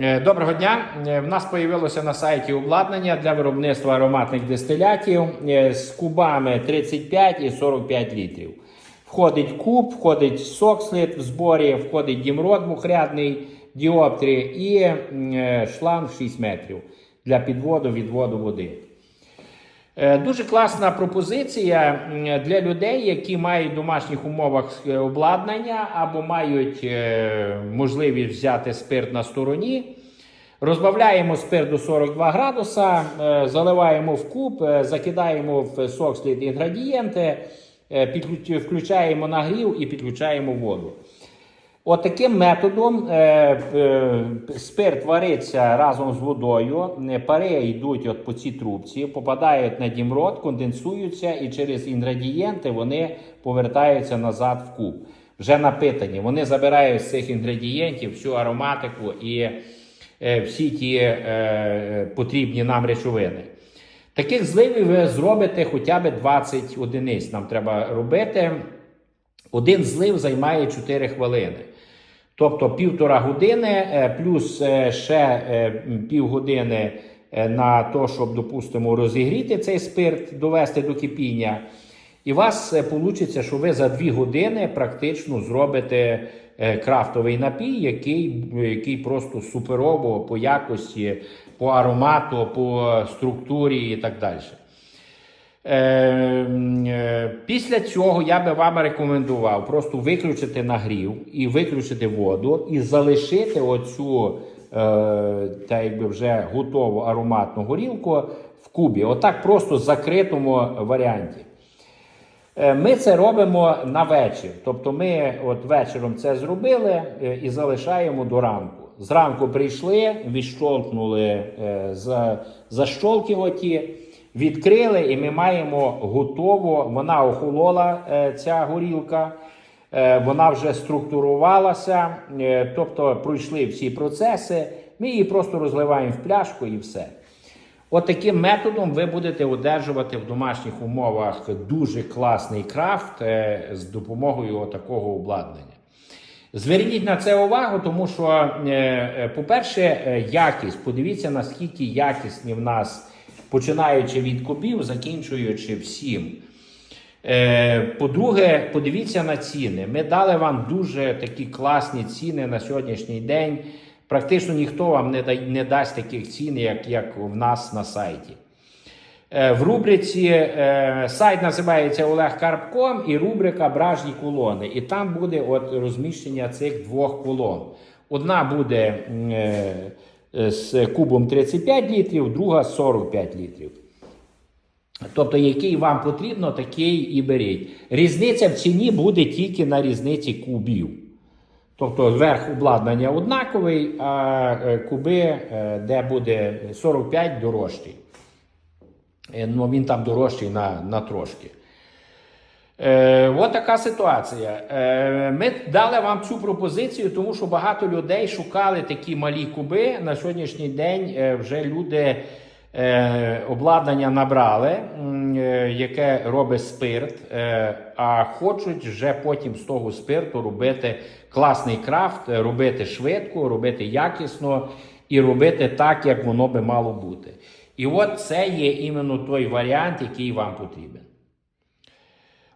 Е, Доброго дня! Е, В нас появилося на сайті обладнання для виробництва ароматних дистилятів е, з кубами 35 і 45 літрів. Входить куб, входить сокслит в зборі, входить дімрод двохрядний, діоптрі і шланг 6 метрів для підводу відводу води. Е, Дуже класна пропозиція для людей, які мають в домашніх умовах е, обладнання або мають е, можливість взяти спирт на стороні. Розбавляємо спирт до 42 градуса, заливаємо в куб, закидаємо в сокслід інгредієнти, е, включаємо нагрів і підключаємо воду. От таким методом е, е, спирт вариться разом з водою, пари йдуть от по цій трубці, попадають на дімрот, конденсуються і через інгредієнти вони повертаються назад в куб. Вже напитані. Вони забирають з цих інгредієнтів всю ароматику і е, всі ті е, потрібні нам речовини. Таких зливів ви зробите хоча б 20 одиниць. Нам треба робити. Один злив займає 4 хвилини. Тобто півтора години, е, плюс е, ще е, півгодини на те, щоб, допустимо, розігріти цей спирт, довести до кипіння. І у вас вийде, що ви за 2 години практично зробите крафтовий напій, який, який просто суперово по якості, по аромату, по структурі і так далі. Після цього я би вам рекомендував просто виключити нагрів і виключити воду, і залишити оцю е, та якби вже готову ароматну горілку в кубі. Отак просто в закритому варіанті. Е, Ми це робимо на вечір. Тобто ми от вечором це зробили е, і залишаємо до ранку. Зранку прийшли, відщолкнули е, за, защолки оті, відкрили, і ми маємо готово. Вона охолола, е, ця горілка, е, вона вже структурувалася, е, тобто пройшли всі процеси. Ми її просто розливаємо в пляшку і все. От таким методом ви будете одержувати в домашніх умовах дуже класний крафт з допомогою такого обладнання. Зверніть на це увагу, тому що, по-перше, якість. Подивіться, наскільки якісні в нас, починаючи від кубів, закінчуючи всім. Е, По-друге, подивіться на ціни. Ми дали вам дуже такі класні ціни на сьогоднішній день. Практично ніхто вам не, да- не дасть таких цін, як, як в нас на сайті. Е, В рубриці е, сайт називається Олег Карпком і рубрика Бражні колони. І там буде от розміщення цих двох колон. Одна буде з кубом 35 літрів, друга 45 літрів. Тобто, який вам потрібно, такий і беріть. Різниця в ціні буде тільки на різниці кубів. Тобто верх обладнання однаковий, а е, куби, е, де буде 45 дорожчий. Е, Ну, він там дорожчий на, на трошки. Е, от така ситуація. Е, ми дали вам цю пропозицію, тому що багато людей шукали такі малі куби. На сьогоднішній день е, вже люди е, обладнання набрали, е, яке робить спирт, е, а хочуть вже потім з того спирту робити класний крафт, робити швидко, робити якісно і робити так, як воно би мало бути. І от це є іменно той варіант, який вам потрібен.